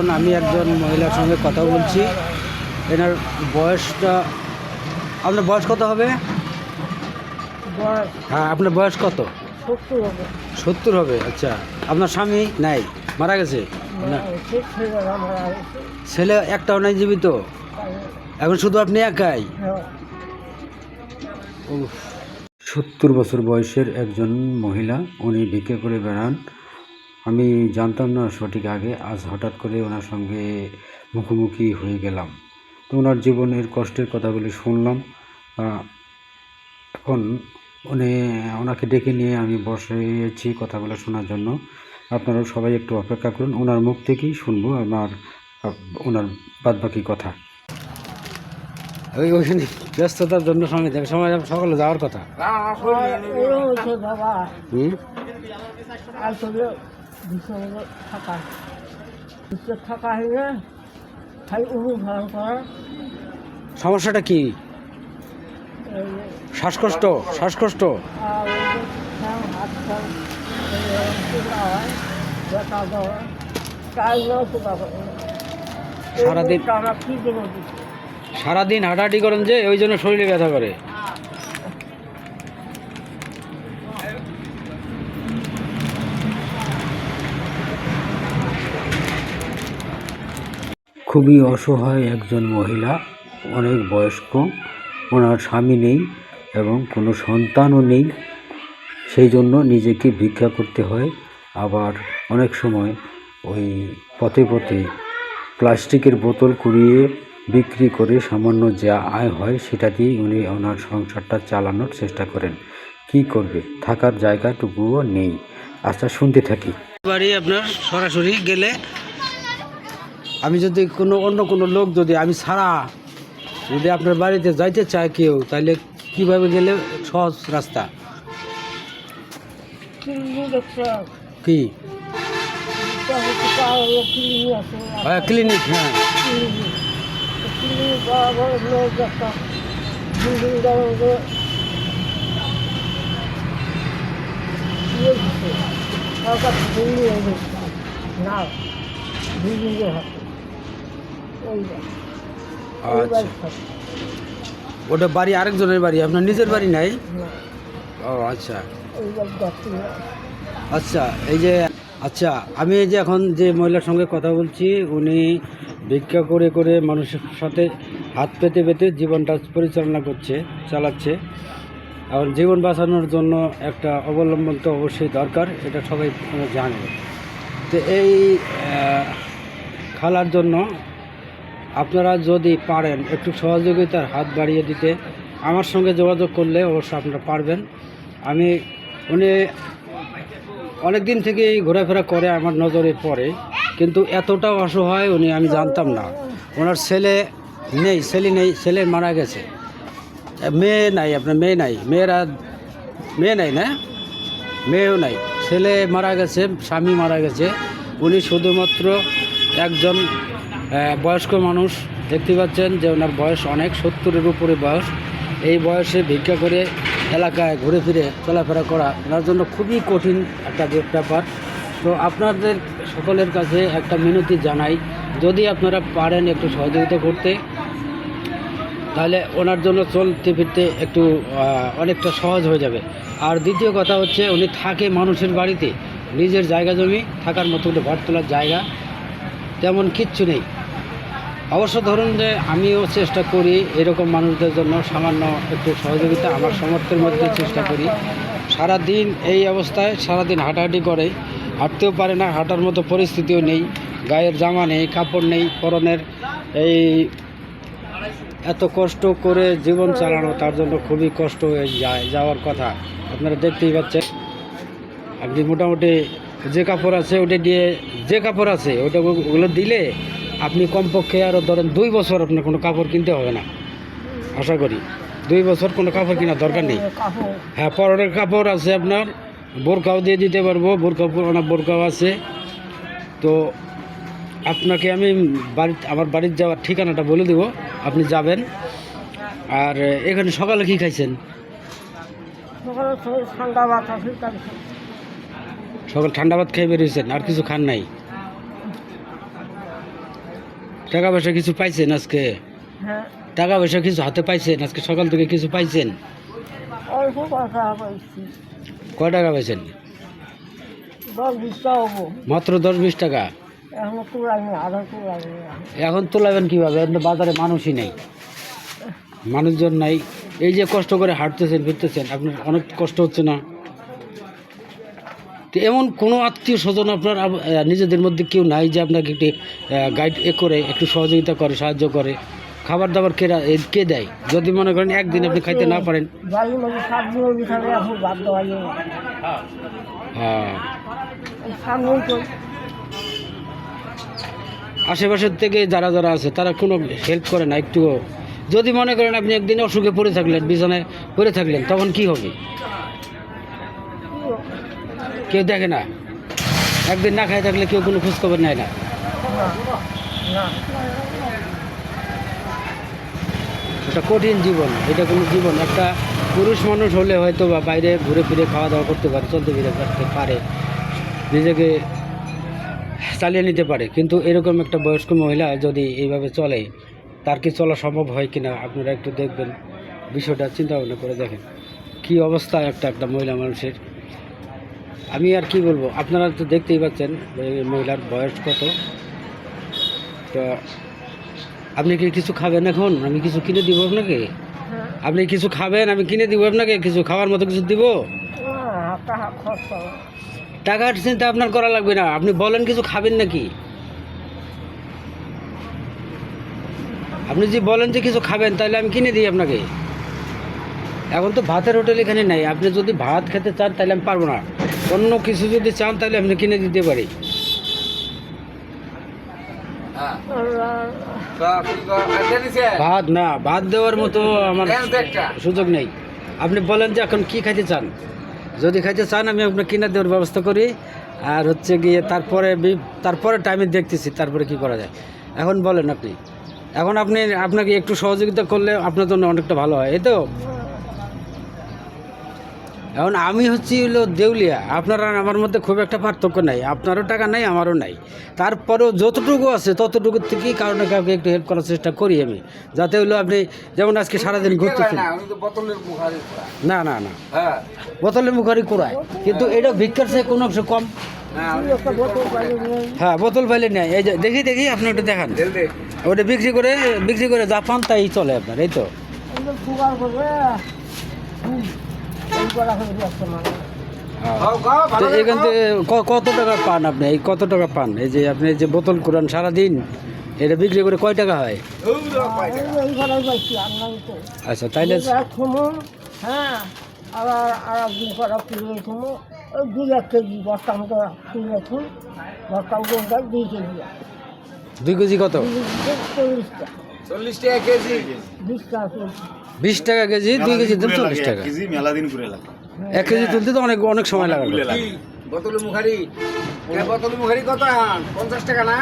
এখন আমি একজন মহিলার সঙ্গে কথা বলছি। এনার বয়সটা আপনার বয়স কত হবে? হ্যাঁ আপনার বয়স কত? সত্তর হবে। আচ্ছা। আপনার স্বামী নাই মারা গেছে? ছেলে একটাও নাই জীবিত? এখন শুধু আপনি একাই? হ্যাঁ, সত্তর বছর বয়সের একজন মহিলা উনি ভিক্ষে করে বেড়ান। আমি জানতাম না সঠিক আগে আজ হঠাৎ করে ওনার সঙ্গে মুখোমুখি হয়ে গেলাম। তো ওনার জীবনের কষ্টের কথাগুলি শুনলাম। এখন উনি ওনাকে ডেকে নিয়ে আমি বসেছি কথাগুলো শোনার জন্য। আপনারা সবাই একটু অপেক্ষা করুন ওনার মুখ থেকেই শুনব আমার ওনার বাদবাকি কথা। ওই ওইখানে ব্যস্ততার জন্য সঙ্গে যাবে সময় সকালে যাওয়ার কথা। হুম? ভীষণ থাকা ভীষণ থাকা হলে খালি অনুসরণ করা সমস্যাটা কি? শ্বাসকষ্ট? শ্বাসকষ্ট? সারাদিন- সারাদিন হাঁটাহাঁটি করেন যে, ওই জন্য শরীরে ব্যথা করে। খুবই অসহায় একজন মহিলা, অনেক বয়স্ক। ওনার স্বামী নেই এবং কোনো সন্তানও নেই। সেই জন্য নিজেকে ভিক্ষা করতে হয়। আবার অনেক সময় ওই পথে পথে প্লাস্টিকের বোতল কুড়িয়ে বিক্রি করে সামান্য যা আয় হয় সেটা দিয়েই উনি ওনার সংসারটা চালানোর চেষ্টা করেন। কি করবে? থাকার জায়গাটুকুও নেই। আচ্ছা শুনতে থাকি। বাড়ি আপনার সরাসরি গেলে আমি যদি কোনো অন্য কোনো লোক যদি আমি ছাড়া যদি আপনার বাড়িতে যাইতে চায় কেউ তাহলে কীভাবে গেলে সহজ রাস্তা? কি? হ্যাঁ ক্লিনিক দিচ্ছে না আচ্ছা। ওটা বাড়ি আরেকজনের বাড়ি? আপনার নিজের বাড়ি নাই? ও আচ্ছা। আচ্ছা এই যে আচ্ছা আমি এই যে এখন যে মহিলার সঙ্গে কথা বলছি উনি ভিক্ষা করে করে মানুষের সাথে হাত পেতে পেতে জীবনটা পরিচালনা করছে চালাচ্ছে। এখন জীবন বাঁচানোর জন্য একটা অবলম্বন তো অবশ্যই দরকার এটা সবাই জানে। তো এই খালার জন্য আপনারা যদি পারেন একটু সহযোগিতার হাত বাড়িয়ে দিতে, আমার সঙ্গে যোগাযোগ করলে অবশ্য আপনারা পারবেন। আমি উনি অনেক দিন থেকেই ঘোরাফেরা করে আমার নজরে পড়ে, কিন্তু এতটা অসহায় উনি আমি জানতাম না। ওনার ছেলে নেই ছেলে নেই, ছেলে মারা গেছে। মেয়ে নাই, আপনার মেয়ে নাই, মেয়েরা, মেয়ে নাই না? মেয়েও নাই। ছেলে মারা গেছে, স্বামী মারা গেছে। উনি শুধুমাত্র একজন বয়স্ক মানুষ দেখতে পাচ্ছেন যে ওনার বয়স অনেক, সত্তরের উপরে বয়স। এই বয়সে ভিক্ষা করে এলাকায় ঘুরে ফিরে চলাফেরা করা ওনার জন্য খুবই কঠিন একটা ব্যাপার। তো আপনাদের সকলের কাছে একটা মিনতি জানাই, যদি আপনারা পারেন একটু সহযোগিতা করতে, তাহলে ওনার জন্য চলতে ফিরতে একটু অনেকটা সহজ হয়ে যাবে। আর দ্বিতীয় কথা হচ্ছে, উনি থাকে মানুষের বাড়িতে, নিজের জায়গা জমি, থাকার মতো ঘর তোলার জায়গা, তেমন কিচ্ছু নেই। অবশ্য ধরুন যে আমিও চেষ্টা করি এরকম মানুষদের জন্য সামান্য একটু সহযোগিতা, আমার সামর্থ্যের মধ্যে চেষ্টা করি। সারা দিন এই অবস্থায় সারা দিন হাঁটাহাঁটি করে, হাঁটতেও পারে না, হাঁটার মতো পরিস্থিতিও নেই, গায়ের জামা নেই, কাপড় নেই, পরনের এই এত কষ্ট করে জীবন চালানো, তার জন্য খুবই কষ্ট হয়ে যায়, যাওয়ার কথা। আপনারা দেখতেই পাচ্ছেন। আপনি মোটামুটি যে কাপড় আছে, ওটা দিয়ে যে কাপড় আছে, ওটা ওগুলো দিলে আপনি কমপক্ষে আরও ধরেন দুই বছর আপনার কোনো কাপড় কিনতে হবে না। আশা করি। দুই বছর কোনো কাপড় কেনার দরকার নেই। হ্যাঁ পরনের কাপড় আছে আপনার বোরকাও দিয়ে দিতে পারব বোরকা পুরোনো বোরকাও আছে। তো আপনাকে আমি বাড়ি আমার বাড়ির যাওয়ার ঠিকানাটা বলে দেবো আপনি যাবেন। আর এখানে সকালে কি খাইছেন? সকালে ঠান্ডা ভাত খেয়ে বেরিয়েছেন আর কিছু খান নাই? টাকা পয়সা কিছু পাইছেন আজকে? হ্যাঁ। টাকা পয়সা কিছু হাতে পাইছেন? আজকে সকাল থেকে কিছু পাইছেন? অল্প কথা পাইছি। কয় টাকা পাইছেন? দশ বিশটা হব। মাত্র দশ বিশ টাকা? এখনও আধা এখন তোলাবেন কীভাবে? এখন তো বাজারে মানুষই নেই। মানুষজন নাই। এই যে কষ্ট করে হাঁটতেছেন ফিরতেছেন আপনার অনেক কষ্ট হচ্ছে না? তো এমন কোনো আত্মীয় স্বজন আপনার নিজেদের মধ্যে কেউ নাই যে আপনাকে একটু গাইড এ করে, একটু সহযোগিতা করে, সাহায্য করে? খাবার দাবার কে কে দেয়? যদি মনে করেন একদিন আপনি খাইতে না পারেন। হ্যাঁ। আশেপাশের থেকে যারা যারা আছে, তারা কোনো হেল্প করে না একটুও। যদি মনে করেন আপনি একদিন অসুখে পড়ে থাকলেন, বিছানায় পড়ে থাকলেন, তখন কি হবে? কেউ দেখে না। একদিন না খাই থাকলে কেউ কোনো খোঁজখবর নেয় না। না না এটা কঠিন জীবন, এটা কোনো জীবন। একটা পুরুষ মানুষ হলে হয়তো বা বাইরে ঘুরে ফিরে খাওয়া দাওয়া করতে পারে, চলতে ফিরে করতে পারে, নিজেকে চালিয়ে নিতে পারে। কিন্তু এরকম একটা বয়স্ক মহিলা যদি এইভাবে চলে, তার কি চলা সম্ভব হয় কিনা আপনারা একটু দেখবেন। বিষয়টা চিন্তা ভাবনা করে দেখেন। কি অবস্থা একটা একটা মহিলা মানুষের। আমি আর কি বলব আপনারা তো দেখতেই পাচ্ছেন মহিলার বয়স কত। তো আপনি কি কিছু খাবেন এখন? আমি কিছু কিনে দিব আপনাকে? হ্যাঁ। আপনি কিছু খাবেন আমি কিনে দিব আপনাকে? কিছু খাওয়ার মতো কিছু দিব। টাকার চিন্তা আপনার করা লাগবে না। আপনি বলেন কিছু খাবেন নাকি? আপনি যে বলেন যে কিছু খাবেন তাহলে আমি কিনে দিই আপনাকে। এখন তো ভাতের হোটেল এখানে নাই। আপনি যদি ভাত খেতে চান তাহলে আমি পারব না। অন্য কিছু যদি চান, তাহলে আপনি কিনে দিতে পারি ভাত না, ভাত দেওয়ার মতো আমার সুযোগ নেই। আপনি বলেন যে এখন কি খাইতে চান? যদি খাইতে চান, আমি আপনার কিনে দেওয়ার ব্যবস্থা করি। আর হচ্ছে গিয়ে তারপরে তারপরে টাইমে দেখতেছি, তারপরে কি করা যায়। এখন বলেন আপনি। এখন আপনি, আপনাকে একটু সহযোগিতা করলে আপনার জন্য অনেকটা ভালো হয়, এই তো? এখন আমি হচ্ছি হলো দেউলিয়া। আপনার আর আমার মধ্যে খুব একটা পার্থক্য নাই। আপনারও টাকা নাই আমারও নাই। তারপরেও যতটুকু আছে ততটুকু থেকেই কারও না কাউকে একটু হেল্প করার চেষ্টা করি আমি। যাতে হলো আপনি যেমন আজকে সারাদিন ঘুরতেছেন। না না না বোতলের মুখারি কোড়ায়। কিন্তু এটা ভিক্ষার চেয়ে কোনো অংশ কম। বোতল হ্যাঁ বোতল পাইলে নেয় এই যে দেখি দেখি আপনি ওটা দেখান। ওটা বিক্রি করে বিক্রি করে যা পান তাই চলে আপনার এই তো। তো এখান থেকে ক- কত টাকা পান আপনি? এই কত টাকা পান? এই যে আপনি যে বোতল কোরআন সারাদিন এটা বিক্রি করে কয় টাকা হয়? আচ্ছা তাইলে থুমু হ্যাঁ আবার আর একদিন করা তুলে থুমু ওই দুই এক কেজি বস্তা মতো তুলে থুম বস্তা মতো দুই কেজি। দুই কেজি। কত চল্লিশটা চল্লিশ টাকা কেজি বিশটা চলছে বিশ টাকা কেজি দুই কেজি দাম চল্লিশ টাকা। কেজি মেলা দিন ঘুরে লাগে। এক কেজি তুলতে তো অনেক অনেক সময় লাগাবে লাগে। বোতলে মুখারি। বোতলে মুখারি কত পঞ্চাশ টাকা না?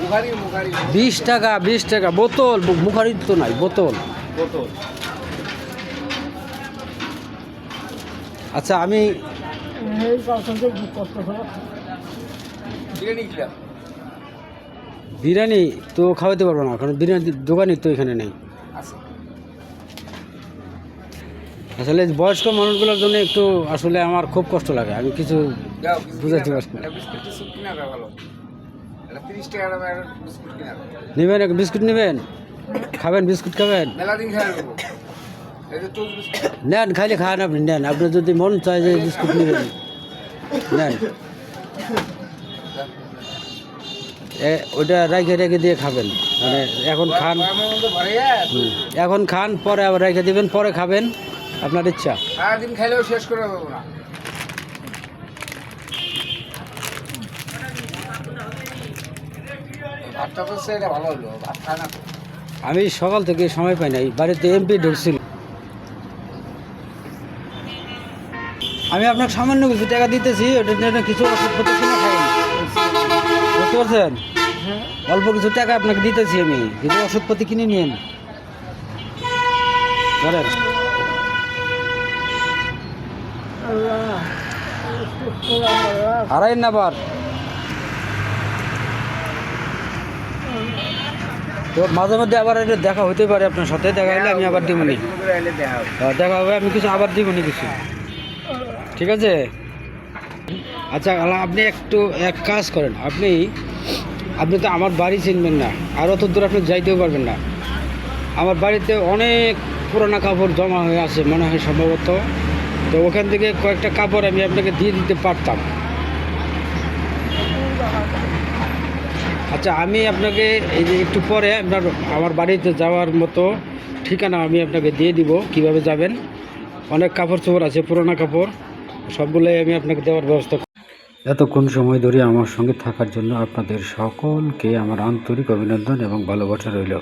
মুখারি মুখারি। বিশ টাকা বিশ টাকা। বোতল মুখারি তো নাই বোতল। কত আচ্ছা আমি বিরিয়ানি বিরিয়ানি তো খাওয়াতে পারব না কারণ বিরিয়ানি দোকানই তো এখানে নেই আছে আসলে বয়স্ক মানুষগুলোর জন্য একটু আসলে আমার খুব কষ্ট লাগে আমি কিছু বুঝাতে পারছি নেবেন এক বিস্কুট নেবেন? খাবেন বিস্কুট খাবেন? নেন খাইলে খান আপনি নেন। আপনার যদি মন চায় যে বিস্কুট নেবেন নেন। এ ওটা রেখে রেখে দিয়ে খাবেন। মানে এখন খান এখন খান পরে আবার রেখে দিবেন পরে খাবেন। আপনার ইচ্ছা। সারাদিন খাইলেও শেষ করে দেবো না। ভাতটা তো সেটা ভালো হলো ভাত খায় না আমি সকাল থেকে সময় পাই নাই বাড়িতে এমপি ঢুকছিল আমি আপনাকে সামান্য কিছু টাকা দিতেছি ওটার জন্য কিছু ওষুধপত্র কিনে খাই বুঝতে পারছেন? হ্যাঁ। অল্প কিছু টাকা আপনাকে দিতেছি আমি কিছু ওষুধপাতি কিনে নিন ধরেন। সুস্থ না তো মাঝে মধ্যে আবার এটা দেখা হতে পারে আপনার সাথে, দেখা হলে আমি আবার দিবনি দেখা হবে। আমি কিছু আবার দিবনি কিছু। ঠিক আছে? আচ্ছা আপনি একটু এক কাজ করেন। আপনি আপনি তো আমার বাড়ি চিনবেন না, আর অত দূর আপনি যাইতেও পারবেন না। আমার বাড়িতে অনেক পুরোনো কাপড় জমা হয়ে আছে, মনে হয় সম্ভবত। তো ওখান থেকে কয়েকটা কাপড় আমি আপনাকে দিয়ে দিতে পারতাম। আচ্ছা আমি আপনাকে এই যে একটু পরে আপনার আমার বাড়িতে যাওয়ার মতো ঠিকানা আমি আপনাকে দিয়ে দিব। কীভাবে যাবেন? অনেক কাপড় চোপড় আছে, পুরোনো কাপড়, সবগুলোই আমি আপনাকে দেওয়ার ব্যবস্থা। এতক্ষণ সময় ধরে আমার সঙ্গে থাকার জন্য আপনাদের সকলকে আমার আন্তরিক অভিনন্দন এবং ভালোবাসা রইল।